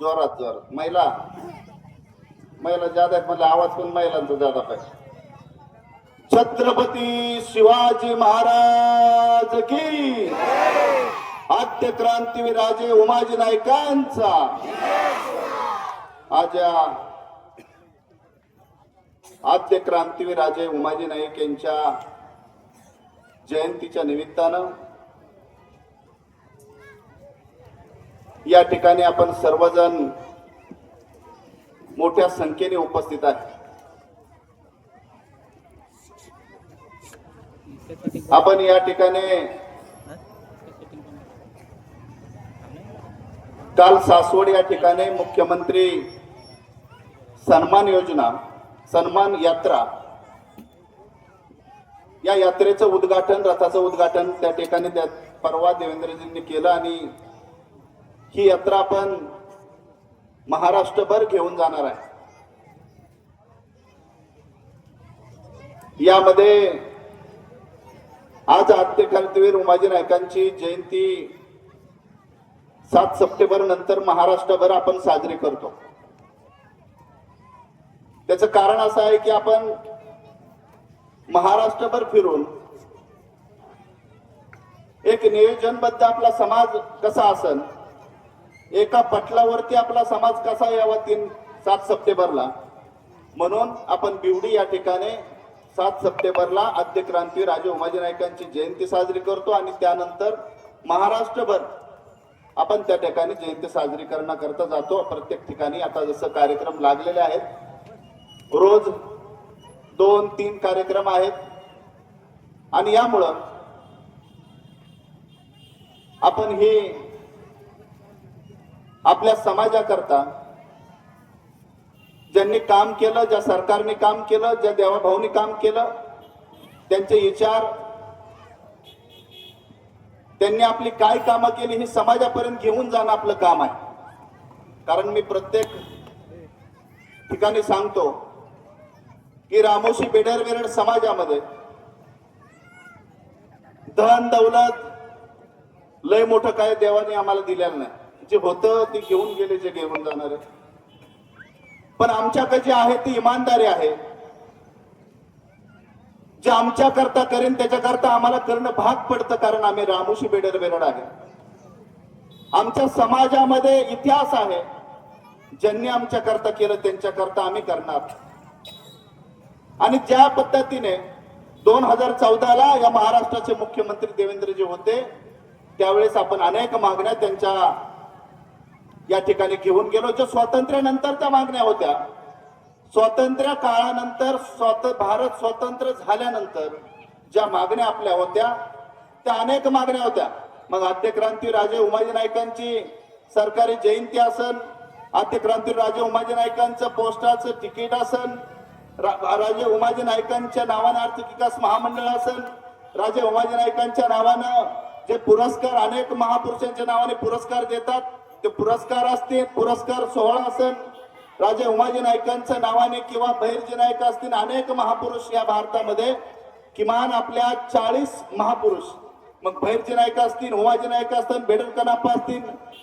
जोरात जोरात. महिला. महिला ज्यादा आहेत म्हणजे आवाज पण महिलांचा ज्यादा पाहिजे. छत्रपती शिवाजी महाराज की? आद्य क्रांतीवीर राजे उमाजी नायकांचा आज आद्य क्रांतीवीर राजे उमाजी नाईक यांच्या जयंतीच्या निमित्तानं या ठिकाणी आपण सर्वजण मोठ्या संख्येने उपस्थित आहे. आपण या ठिकाणी काल सासवड या ठिकाणी मुख्यमंत्री सन्मान योजना सन्मान यात्रा या यात्रेचं उद्घाटन रथाचं उद्घाटन त्या ठिकाणी त्या परवा देवेंद्रजींनी केलं आणि ही यात्रा आपण महाराष्ट्रभर घेऊन जाणार आहे. यामध्ये आज आद्यक्रांतीवीर उमाजी नायकांची जयंती सात सप्टेंबर नंतर महाराष्ट्रभर आपण साजरी करतो. त्याचं कारण असं आहे की आपण महाराष्ट्रभर फिरून एक नियोजनबद्ध आपला समाज कसा असन एका पटलावरती आपला समाज कसा यावा तीन सात सप्टेंबरला? म्हणून आपण बिवडी या ठिकाणी सात सप्टेंबरला आद्य क्रांती राजे उमाजी नायकांची जयंती साजरी करतो आणि त्यानंतर महाराष्ट्रभर आपण त्या ठिकाणी जयंती साजरी करण्याकरता जातो. प्रत्येक ठिकाणी आता जसं कार्यक्रम लागलेले आहेत रोज दोन तीन कार्यक्रम आहेत. आणि यामुळं आपण हे आपल्या समाजाकरता ज्यांनी काम केलं ज्या सरकारने काम केलं ज्या देवाभाऊनी काम केलं त्यांचे विचार त्यांनी आपली काय कामं केली ही समाजापर्यंत घेऊन जाणं आपलं काम आहे. कारण मी प्रत्येक ठिकाणी सांगतो की रामोशी बेडरबेरड समाजामध्ये धन दौलत लय मोठं काय देवाने आम्हाला दिलेलं नाही. जे होतं ते घेऊन गेले जे घेऊन जाणारे. पण आमच्याकडे जे आहे ती इमानदारी आहे. जे आमच्या करता करेन त्याच्याकरता आम्हाला करणं भाग पडतं कारण आम्ही रामोशी बेडर बेरड आहे. आमच्या समाजामध्ये इतिहास आहे. ज्यांनी आमच्या करता केलं त्यांच्या करता आम्ही करणार. आणि ज्या पद्धतीने दोन हजार चौदाला या महाराष्ट्राचे मुख्यमंत्री देवेंद्रजी होते त्यावेळेस आपण अनेक मागण्या त्यांच्या या ठिकाणी घेऊन गेलो जे स्वातंत्र्यानंतरच्या मागण्या होत्या. स्वातंत्र्य काळानंतर स्वत भारत स्वतंत्र झाल्यानंतर ज्या मागण्या आपल्या होत्या त्या अनेक मागण्या होत्या. मग आद्यक्रांती राजे उमाजी नायकांची सरकारी जयंती असन आद्यक्रांती राजे उमाजी नायकांचं पोस्टाचं तिकीट असन रा- राजे उमाजी नायकांच्या नावानं आर्थिक विकास महामंडळ असन राजे उमाजी नायकांच्या नावानं जे पुरस्कार अनेक महापुरुषांच्या नावाने पुरस्कार देतात ते पुरस्कार असतील पुरस्कार सोहळा असेल राजे उमाजी नायकांच्या नावाने किंवा बहिर्जी नायक असतील अनेक महापुरुष या भारतामध्ये किमान आपल्या चाळीस महापुरुष. मग बहिरजी नायक असतील उमाजी नायक असतील बेडर कनाप्पा असतील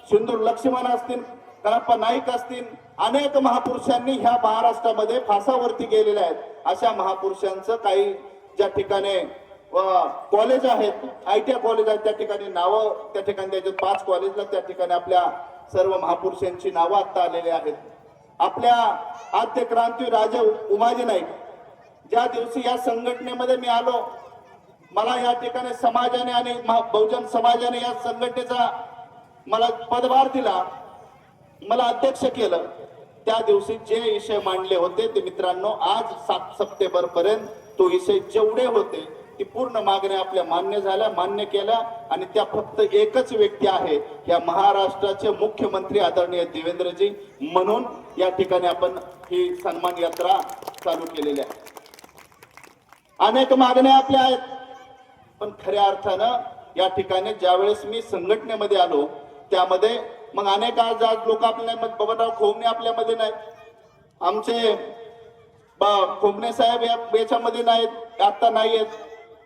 सिंदूर लक्ष्मण असतील कनाप्पा नाईक असतील अनेक महापुरुषांनी ह्या महाराष्ट्रामध्ये फासावरती गेलेल्या आहेत. अशा महापुरुषांचं काही ज्या ठिकाणी कॉलेज आहेत. आय टी आय कॉलेज आहेत. त्या ठिकाणी नावं त्या ठिकाणी त्याच्यात पाच कॉलेजला त्या ठिकाणी आपल्या सर्व महापुरुषांची नावं आत्ता आलेली आहेत. आपल्या आद्य क्रांती राजे उमाजी नाईक ज्या दिवशी या संघटनेमध्ये मी आलो मला या ठिकाणी समाजाने आणि महा- बहुजन समाजाने या संघटनेचा मला पदभार दिला मला अध्यक्ष केलं. त्या दिवशी जे विषय मांडले होते ते मित्रांनो आज सात सप्टेंबर पर्यंत तो विषय जेवढे होते ती पूर्ण मागण्या आपल्या मान्य झाल्या मान्य केल्या आणि त्या फक्त एकच व्यक्ती आहे. या महाराष्ट्राचे मुख्यमंत्री आदरणीय देवेंद्रजी म्हणून या ठिकाणी आपण ही सन्मान यात्रा चालू केलेली आहे. अनेक मागण्या आपल्या आहेत. पण खऱ्या अर्थानं या ठिकाणी ज्यावेळेस मी संघटनेमध्ये आलो त्यामध्ये मग अनेक आज आज लोक आपल्या बाबाराव खोमणे आपल्यामध्ये नाहीत. आमचे बा- खोमणे साहेब या याच्यामध्ये नाहीत आता नाहीयेत.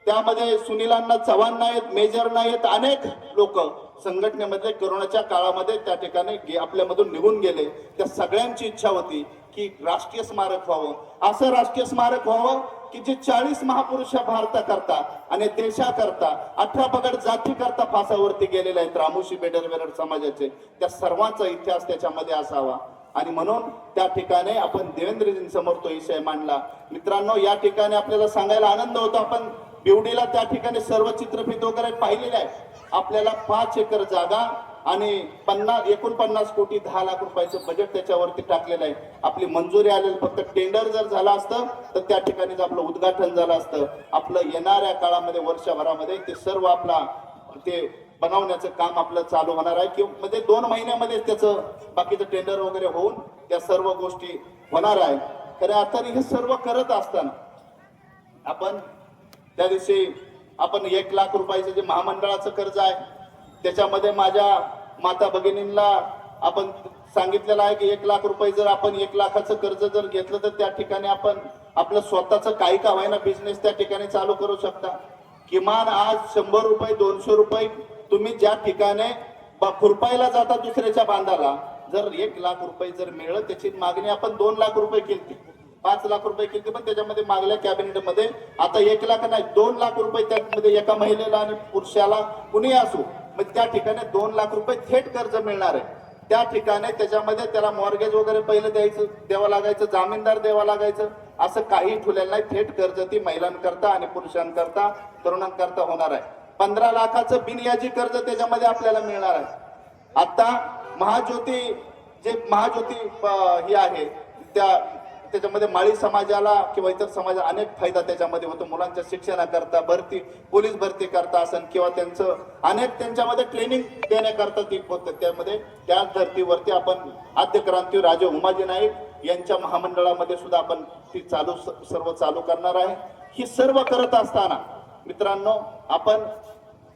त्यामध्ये सुनीलांना चव्हाण नाहीत मेजर नाहीत अनेक लोक संघटनेमध्ये कोरोनाच्या काळामध्ये त्या ठिकाणी आपल्यामधून निघून गेले. त्या सगळ्यांची इच्छा होती की राष्ट्रीय स्मारक व्हावं. असं राष्ट्रीय स्मारक व्हावं की जे चाळीस महापुरुष भारता भारताकरता आणि देशाकरता अठरा पगड जाती करता फासावरती गेलेले आहेत रामोशी बेडर वेरड समाजाचे. त्या सर्वांचा इतिहास त्याच्यामध्ये असावा. आणि म्हणून त्या ठिकाणी आपण देवेंद्रजींसमोर तो विषय मांडला. मित्रांनो या ठिकाणी आपल्याला सांगायला आनंद होतो आपण. बिवडीला त्या ठिकाणी सर्व चित्रफित वगैरे पाहिलेले आहे आपल्याला पाच एकर जागा आणि पन्नास एकोणपन्नास कोटी दहा लाख रुपयाचं बजेट त्याच्यावरती टाकलेलं आहे. आपली मंजुरी आलेली फक्त टेंडर जर झालं असतं तर त्या ठिकाणीच आपलं उद्घाटन झालं असतं आपलं येणाऱ्या काळामध्ये वर्षभरामध्ये ते सर्व आपला ते बनवण्याचं काम आपलं चालू होणार आहे. किंवा म्हणजे दोन महिन्यामध्ये त्याचं बाकीचं टेंडर वगैरे होऊन त्या सर्व गोष्टी होणार आहे. खऱ्या अर्थाने हे सर्व करत असताना आपण त्या दिवशी आपण एक लाख रुपयाचं जे महामंडळाचं कर्ज आहे त्याच्यामध्ये माझ्या माता भगिनींना आपण सांगितलेलं आहे की एक लाख रुपये जर आपण एक लाखाचं कर्ज जर घेतलं तर त्या ठिकाणी आपण आपलं स्वतःचं काही का होईना बिझनेस त्या ठिकाणी चालू करू शकता. किमान आज शंभर रुपये दोनशे रुपये तुम्ही ज्या ठिकाणी खुरपायला जाता दुसऱ्याच्या बांधाला जर एक लाख रुपये जर मिळलं त्याची मागणी आपण दोन लाख रुपये केली पाच लाख रुपये केली पण त्याच्यामध्ये मागल्या कॅबिनेटमध्ये आता एक लाख नाही दोन लाख रुपये त्यामध्ये एका महिलेला आणि पुरुषाला कुणी असो मग त्या ठिकाणी दोन लाख रुपये थेट कर्ज मिळणार आहे. त्या ठिकाणी त्याच्यामध्ये त्याला मॉर्गेज वगैरे पहिलं द्यायचं द्यावं लागायचं जामीनदार द्यावा लागायचं असं काही ठुलेलं नाही. थेट कर्ज ती महिलांकरता आणि पुरुषांकरता तरुणांकरता होणार आहे. पंधरा लाखाचं बिनयाजी कर्ज त्याच्यामध्ये आपल्याला मिळणार आहे. आता महाज्योती जे महाज्योती ही आहे त्या त्याच्यामध्ये माळी समाजाला किंवा इतर समाजाला अनेक फायदा त्याच्यामध्ये होतो. मुलांच्या शिक्षणाकरता भरती पोलीस भरती करता असन किंवा त्यांचं अनेक त्यांच्यामध्ये ट्रेनिंग देण्याकरता ती होतं. त्यामध्ये त्या धर्तीवरती आपण आद्य क्रांती राजे उमाजी नाईक यांच्या महामंडळामध्ये सुद्धा आपण ती चालू स- सर्व चालू करणार आहे. ही सर्व करत असताना मित्रांनो आपण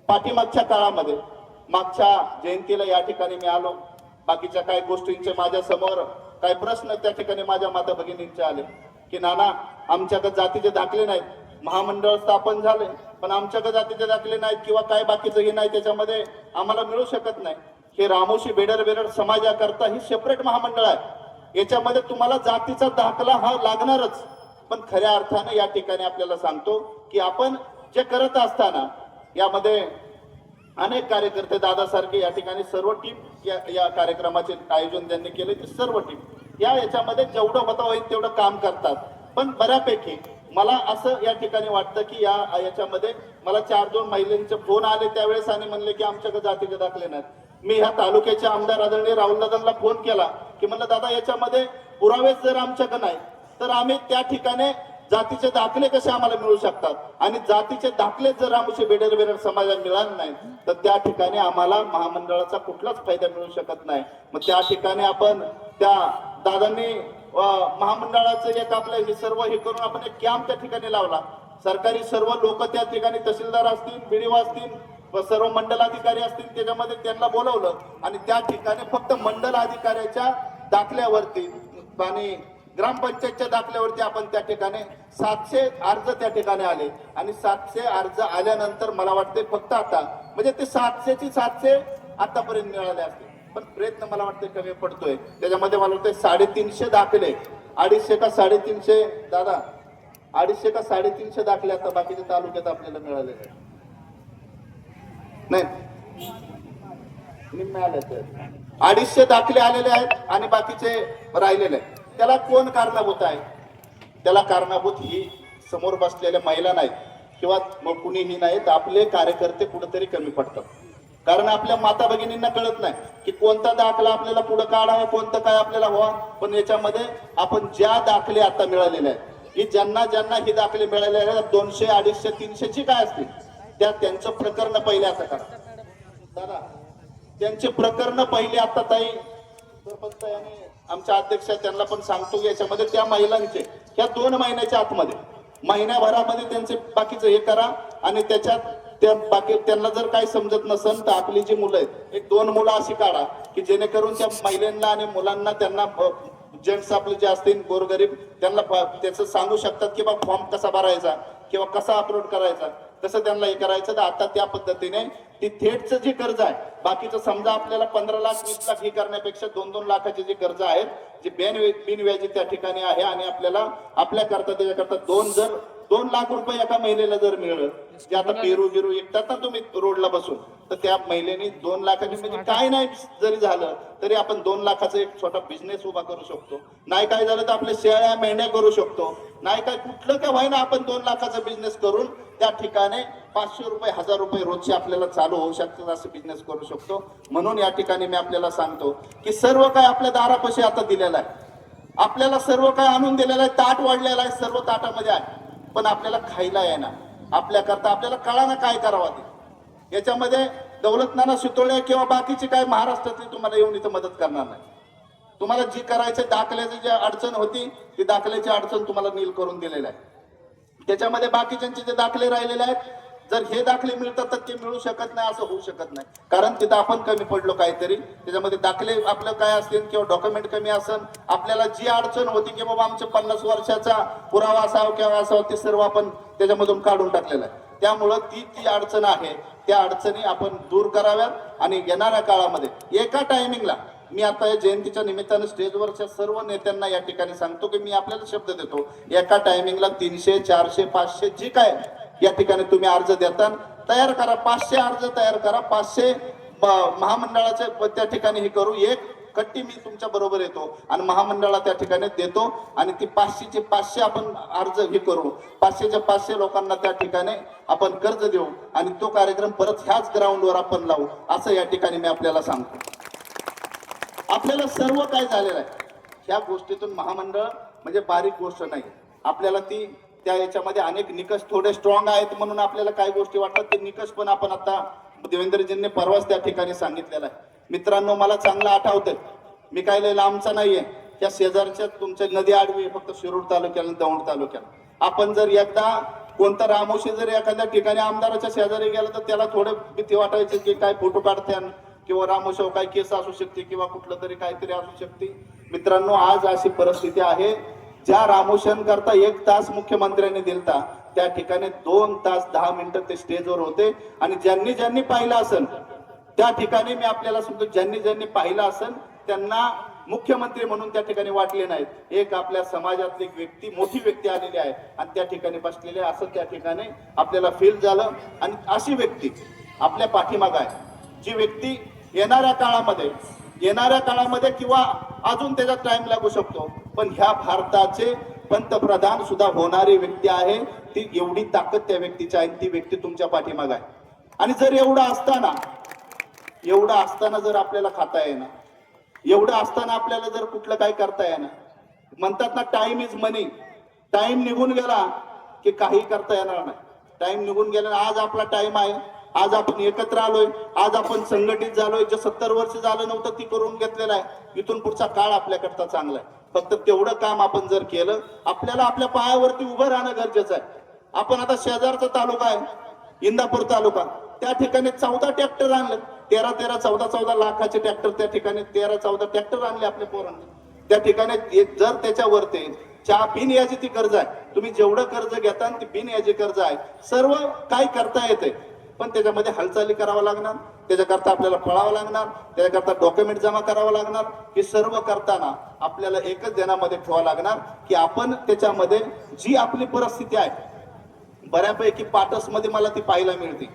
पाठीमागच्या काळामध्ये मागच्या जयंतीला या ठिकाणी मी आलो. बाकीच्या काही गोष्टींचे माझ्यासमोर काही प्रश्न त्या ठिकाणी माझ्या माता भगिनींचे आले. की नाना आमच्याकडे जातीचे दाखले नाहीत. महामंडळ स्थापन झाले पण आमच्याकडे जातीचे दाखले नाहीत किंवा काय बाकीचं हे नाही त्याच्यामध्ये आम्हाला मिळू शकत नाही. हे रामोशी बेडर बेडर समाजाकरता ही सेपरेट महामंडळ आहे. याच्यामध्ये तुम्हाला जातीचा दाखला हा लागणारच. पण खऱ्या अर्थाने या ठिकाणी आपल्याला सांगतो की आपण जे करत असताना यामध्ये अनेक कार्यकर्ते दादासारखे या ठिकाणी सर्व टीम या या कार्यक्रमाचे आयोजन त्यांनी केले ते सर्व टीम या याच्यामध्ये जेवढं होता होईल तेवढं काम करतात. पण बऱ्यापैकी मला असं या ठिकाणी वाटतं की या याच्यामध्ये मला चार दोन महिलांचे फोन आले त्यावेळेस आणि म्हणले की आमच्याकडे जातीचे दाखले नाहीत. मी ह्या तालुक्याच्या आमदार आदरणीय राहुल दादांना फोन केला की म्हणलं दादा याच्यामध्ये पुरावेच जर आमच्याकडे नाही तर आम्ही त्या ठिकाणी जातीचे दाखले कसे आम्हाला मिळू शकतात? आणि जातीचे दाखले जर आमचे बेडर बेडर समाजाला मिळाले नाही तर त्या ठिकाणी आम्हाला महामंडळाचा कुठलाच फायदा मिळू शकत नाही. मग त्या ठिकाणी आपण त्या दादांनी महामंडळाचं एक आपलं हे सर्व हे करून आपण एक कॅम्प त्या ठिकाणी लावला. सरकारी सर्व लोक त्या ठिकाणी तहसीलदार असतील बीडीओ असतील व सर्व मंडल अधिकारी असतील त्याच्यामध्ये त्यांना बोलवलं आणि त्या ठिकाणी फक्त मंडल अधिकाऱ्याच्या दाखल्यावरती आणि ग्रामपंचायतच्या दाखल्यावरती आपण त्या ठिकाणी सातशे अर्ज त्या ठिकाणी आले. आणि सातशे अर्ज आल्यानंतर मला वाटते फक्त आता म्हणजे ते सातशेची सातशे आतापर्यंत मिळाले असते पण प्रयत्न मला वाटते कमी पडतोय. त्याच्यामध्ये मला वाटतं साडेतीनशे दाखले. अडीचशे का साडेतीनशे दादा अडीचशे का साडेतीनशे दाखले आता बाकीच्या तालुक्यात आपल्याला मिळाले नाही. मिळाले तर. अडीचशे दाखले आलेले आहेत आणि बाकीचे राहिलेले आहेत. त्याला कोण कारणीभूत आहे? त्याला कारणीभूत ही समोर बसलेल्या महिला नाहीत. किंवा मग कुणीही नाहीत. आपले कार्यकर्ते कुठेतरी कमी पडतात. कारण आपल्या माता भगिनींना कळत नाही की कोणता दाखला आपल्याला पुढे काढावा कोणतं काय आपल्याला व्हावा पण याच्यामध्ये आपण ज्या दाखले आता मिळालेले आहेत की ज्यांना ज्यांना हे दाखले मिळाले आहेत दोनशे अडीचशे तीनशेची काय असतील? त्या त्यांचं प्रकरण पहिले आता करा दादा त्यांचे प्रकरण पहिले आता ताई. सरपंच आमच्या अध्यक्ष त्यांना पण सांगतो की याच्यामध्ये त्या महिलांचे ह्या दोन महिन्याच्या आतमध्ये महिन्याभरामध्ये त्यांचे बाकीचं हे करा आणि त्याच्यात त्या बाकी त्यांना जर काही समजत नसेल तर आपली जी मुलं आहेत एक दोन मुलं अशी काढा की जेणेकरून त्या महिलांना आणि मुलांना त्यांना जेंट्स आपले जे असतील गोरगरीब त्यांना त्याचं सांगू शकतात की बा फॉर्म कसा भरायचा किंवा कसा अपलोड करायचा. कसं त्यांना हे करायचं तर आता त्या पद्धतीने ती थेटचं जे कर्ज आहे बाकीचं समजा आपल्याला पंधरा लाख वीस लाख हे करण्यापेक्षा दोन दोन लाखाचे जे कर्ज आहेत जे बेन बिनव्याजी त्या ठिकाणी आहे आणि आपल्याला आपल्या करता त्याच्याकरता दोन जर दोन लाख रुपये एका महिलेला जर मिळलं जे आता पेरू बिरू विकतात ना तुम्ही रोडला बसून तर त्या महिलेने दोन लाखाची म्हणजे काय नाही जरी झालं तरी आपण दोन लाखाचा एक छोटा बिझनेस उभा करू शकतो. नाही काय झालं तर आपल्या शेळ्या मेंढ्या करू शकतो. नाही काय कुठलं का व्हायना आपण दोन लाखाचा बिझनेस करून त्या ठिकाणी पाचशे रुपये हजार रुपये रोजचे आपल्याला चालू होऊ शकतात असं बिझनेस करू शकतो. म्हणून या ठिकाणी मी आपल्याला सांगतो की सर्व काय आपल्या दारापाशी आता दिलेलं आहे. आपल्याला सर्व काय आणून दिलेलं आहे ताट वाढलेलं आहे सर्व ताटामध्ये आहे. पण आपल्याला खायला येणार. आपल्याकरता आपल्याला कळा ना काय करावं ते. याच्यामध्ये दौलतनाना सुतोळे किंवा बाकीचे काय महाराष्ट्रातली तुम्हाला येऊन इथं मदत करणार नाही. तुम्हाला जी करायचं दाखल्याची जी अडचण होती ती दाखल्याची अडचण तुम्हाला नील करून दिलेलं आहे. त्याच्यामध्ये बाकीच्यांचे जे दाखले राहिलेले आहेत जर हे दाखले मिळतात तर ते मिळू शकत नाही असं होऊ शकत नाही. कारण तिथं आपण कमी पडलो काहीतरी. त्याच्यामध्ये दाखले आपलं काय असतील किंवा डॉक्युमेंट कमी असेल आपल्याला जी अडचण होती की बाबा आमच्या पन्नास वर्षाचा पुरावा असावा किंवा असावा ते सर्व आपण त्याच्यामधून काढून टाकलेलं आहे. त्यामुळं ती ती अडचण आहे. त्या अडचणी आपण दूर कराव्यात आणि येणाऱ्या काळामध्ये एका टायमिंगला मी आता या जयंतीच्या निमित्तानं स्टेजवरच्या सर्व नेत्यांना या ठिकाणी सांगतो की मी आपल्याला शब्द देतो. एका टायमिंगला तीनशे चारशे पाचशे जे काय या ठिकाणी तुम्ही अर्ज देता तयार करा. पाचशे अर्ज तयार करा. पाचशे महामंडळाचे त्या ठिकाणी हे करू. एक कट्टी मी तुमच्या बरोबर येतो आणि महामंडळाला त्या ठिकाणी देतो आणि ती पाचशेचे पाचशे आपण अर्ज हे करू. पाचशेच्या पाचशे लोकांना त्या ठिकाणी आपण कर्ज देऊ आणि तो कार्यक्रम परत ह्याच ग्राउंडवर आपण लावू. असं या ठिकाणी मी आपल्याला सांगतो. आपल्याला सर्व काय झालेलं आहे? ह्या गोष्टीतून महामंडळ म्हणजे बारीक गोष्ट नाही. आपल्याला ती त्या याच्यामध्ये अनेक निकष थोडे स्ट्रॉंग आहेत म्हणून आपल्याला काही गोष्टी वाटतात. ते निकष पण आपण आता देवेंद्रजींनी परवाच त्या ठिकाणी सांगितलेला आहे. मित्रांनो मला चांगलं आठवतंय. मी काय लय लांबचा नाहीये. त्या शेजारच्या तुमच्या नदी आडवी आहे, फक्त शिरूर तालुक्याला दौंड तालुक्याला. आपण जर एकदा कोणता रामोशी जर एखाद्या ठिकाणी आमदाराच्या शेजारी गेला तर त्याला थोडे भीती वाटायची की काय फोटो काढते किंवा रामोशाव काही केस असू शकते किंवा कुठलं तरी काहीतरी असू शकते. मित्रांनो आज अशी परिस्थिती आहे. ज्या रामोशन करता एक तास मुख्यमंत्र्यांनी दिलता त्या ठिकाणी दोन तास दहा मिनिटं ते स्टेजवर होते. आणि ज्यांनी ज्यांनी पाहिलं असेल त्या ठिकाणी मी आपल्याला सांगतो ज्यांनी ज्यांनी पाहिलं असेल त्यांना मुख्यमंत्री म्हणून त्या ठिकाणी वाटले नाहीत. एक आपल्या समाजातली एक व्यक्ती मोठी व्यक्ती आलेली आहे. आणि त्या ठिकाणी बसलेली आहे. असं त्या ठिकाणी आपल्याला फील झालं. आणि अशी व्यक्ती आपल्या पाठीमाग आहे. जी व्यक्ती येणाऱ्या काळामध्ये येणाऱ्या काळामध्ये किंवा अजून त्याचा टाइम लागू शकतो. पण ह्या भारताचे पंतप्रधान सुद्धा होणारी व्यक्ती आहे. ती एवढी ताकद त्या व्यक्तीची आहे ती व्यक्ती तुमच्या पाठीमाग आहे. आणि जर एवढं असताना एवढं असताना जर आपल्याला खाता येणार एवढं असताना आपल्याला जर कुठलं काय करता येणार म्हणतात ना टाइम इज मनी टाइम निघून गेला की काही करता येणार नाही. टाइम निघून गेला आज आपला टाइम आहे. आज आपण एकत्र आलोय. आज आपण संघटित झालोय. जे सत्तर वर्ष झालं नव्हतं ती करून घेतलेलं आहे. इथून पुढचा काळ आपल्याकरता चांगला आहे. फक्त तेवढं काम आपण जर केलं आपल्याला आपल्या पायावरती उभं राहणं गरजेचं आहे. आपण आता शेजारचा तालुका आहे इंदापूर तालुका. त्या ठिकाणी चौदा ट्रॅक्टर आणलं तेरा तेरा चौदा चौदा लाखाचे ट्रॅक्टर त्या ठिकाणी तेरा चौदा ट्रॅक्टर आणले आपल्या पोरांनी. त्या ठिकाणी जर त्याच्यावरती चहा बिन याची ती कर्ज आहे. तुम्ही जेवढं कर्ज घेता ती बिन याची कर्ज आहे. सर्व काय करता येते पण त्याच्यामध्ये हालचाली करावं लागणार त्याच्याकरता आपल्याला पळावं लागणार त्याच्याकरता डॉक्युमेंट जमा करावं लागणार. हे सर्व करताना आपल्याला एकच ध्यानामध्ये ठेवावं लागणार की आपण त्याच्यामध्ये जी आपली परिस्थिती आहे बऱ्यापैकी पाटसमध्ये मला ती पाहायला मिळते.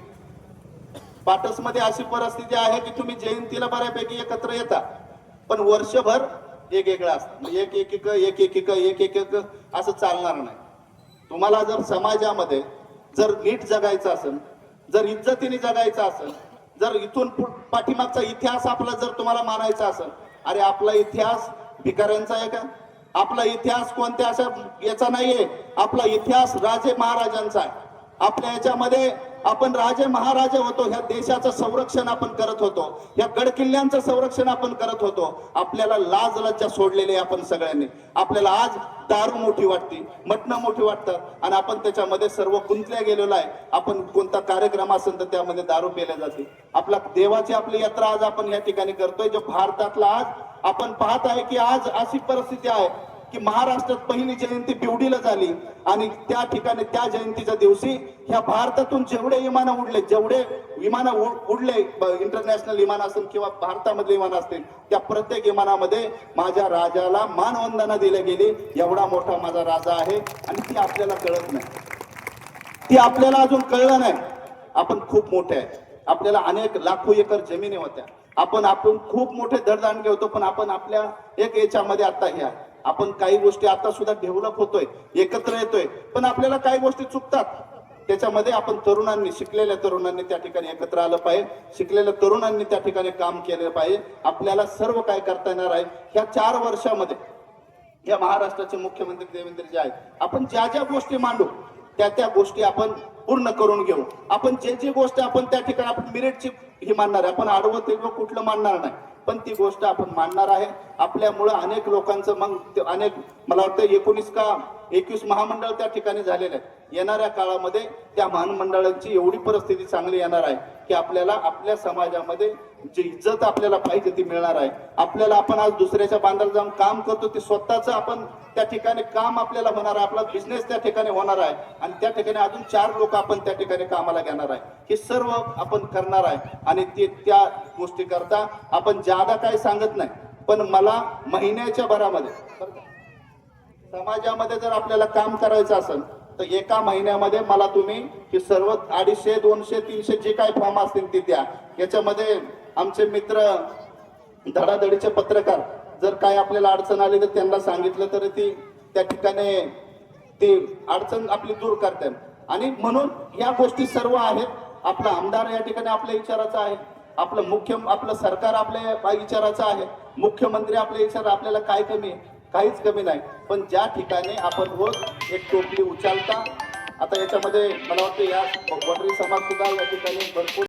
पाटसमध्ये अशी परिस्थिती आहे की तुम्ही जयंतीला बऱ्यापैकी एकत्र येता पण वर्षभर एक वेगळं असतं. एक एक एक एक एक एक एक एक एक असं चालणार नाही. तुम्हाला जर समाजामध्ये जर नीट जगायचं असेल जर इज्जतीने जगायचं असेल जर इथून पु- पाठीमागचा इतिहास आपला जर तुम्हाला मानायचा असेल अरे आपला इतिहास भिकाऱ्यांचा आहे का? आपला इतिहास कोणत्या अशा याचा नाहीये. आपला इतिहास राजे महाराजांचा आहे. आपल्या याच्यामध्ये आपण राजे महाराजे होतो ह्या देशाचं संरक्षण आपण करत होतो ह्या गडकिल्ल्यांचं संरक्षण आपण करत होतो. आपल्याला लाज लज्जा सोडलेली आहे आपण सगळ्यांनी. आपल्याला आज दारू मोठी वाटते मटणं मोठी वाटतात आणि आपण त्याच्यामध्ये सर्व गुंतल्या गेलेलो आहे. आपण कोणता कार्यक्रम असेल तर त्यामध्ये दारू पेल्या जाते. आपला देवाची आपली यात्रा आज आपण या ठिकाणी करतोय जो भारतातला आज आपण पाहत आहे की आज अशी परिस्थिती आहे. की महाराष्ट्रात पहिली जयंती बिवडीला झाली आणि त्या ठिकाणी त्या जयंतीच्या दिवशी ह्या भारतातून जेवढे विमानं उडले जेवढे विमानं उड- उडले इंटरनॅशनल विमान असेल किंवा भारतामधले विमान असतील त्या प्रत्येक विमानामध्ये माझ्या राजाला मानवंदना दिली गेली. एवढा मोठा माझा राजा आहे आणि ती आपल्याला कळत नाही. ती आपल्याला अजून कळलं नाही. आपण खूप मोठे आहे. आपल्याला अनेक लाखो एकर जमिनी होत्या. आपण आपण खूप मोठे धडधान होतो पण आपण आपल्या एक याच्यामध्ये आता हे आहे. आपण काही गोष्टी आता सुद्धा डेव्हलप होतोय एकत्र येतोय पण आपल्याला काही गोष्टी चुकतात. त्याच्यामध्ये आपण तरुणांनी शिकलेल्या तरुणांनी त्या ठिकाणी एकत्र आलं पाहिजे. शिकलेल्या तरुणांनी त्या ठिकाणी काम केलं पाहिजे. आपल्याला सर्व काय करता येणार आहे? ह्या चार वर्षामध्ये या महाराष्ट्राचे मुख्यमंत्री देवेंद्रजी आहेत. आपण ज्या ज्या गोष्टी मांडू त्या त्या गोष्टी आपण पूर्ण करून घेऊ. आपण जे जे गोष्ट आपण त्या ठिकाणी आपण मिरिटची ही मानणार आहे आपण आडवं तेव्हा कुठलं मानणार नाही. पण ती गोष्ट आपण मानणार आहे. आपल्यामुळं अनेक लोकांचं मग अनेक मला वाटतं एकोणीस का एकवीस महामंडळ त्या ठिकाणी झालेले आहे येणाऱ्या काळामध्ये त्या महामंडळांची एवढी परिस्थिती चांगली येणार आहे की आपल्याला आपल्या समाजामध्ये जी इज्जत आपल्याला पाहिजे ती मिळणार आहे. आपल्याला आपण आज दुसऱ्याच्या बांधाला जाऊन काम करतो ते स्वतःच आपण त्या ठिकाणी काम आपल्याला होणार आहे. आपला बिझनेस त्या ठिकाणी होणार आहे. आणि त्या ठिकाणी अजून चार लोक आपण त्या ठिकाणी कामाला घेणार आहे. हे सर्व आपण करणार आहे. आणि ते त्या गोष्टी करता आपण जादा काय सांगत नाही पण मला महिन्याच्या भरामध्ये बरं समाजामध्ये जर आपल्याला काम करायचं असेल तर एका महिन्यामध्ये मला तुम्ही हे सर्व अडीचशे दोनशे तीनशे जे काही फॉर्म असतील ते द्या. याच्यामध्ये आमचे मित्र धडाधडीचे पत्रकार जर काय आपल्याला अडचण आली तर त्यांना सांगितलं तर ती त्या ठिकाणी ती अडचण आपली दूर करतात आणि म्हणून या गोष्टी सर्व आहेत. आपला आमदार या ठिकाणी आपल्या विचाराचा आहे. आपलं मुख्य आपलं सरकार आपल्या विचाराचं आहे. मुख्यमंत्री आपल्या विचार आपल्याला काय कमी आहे? काहीच कमी नाही. पण ज्या ठिकाणी आपण रोज एक टोपली उचलता आता याच्यामध्ये मला वाटतं या वडरी समाज सुद्धा या ठिकाणी भरपूर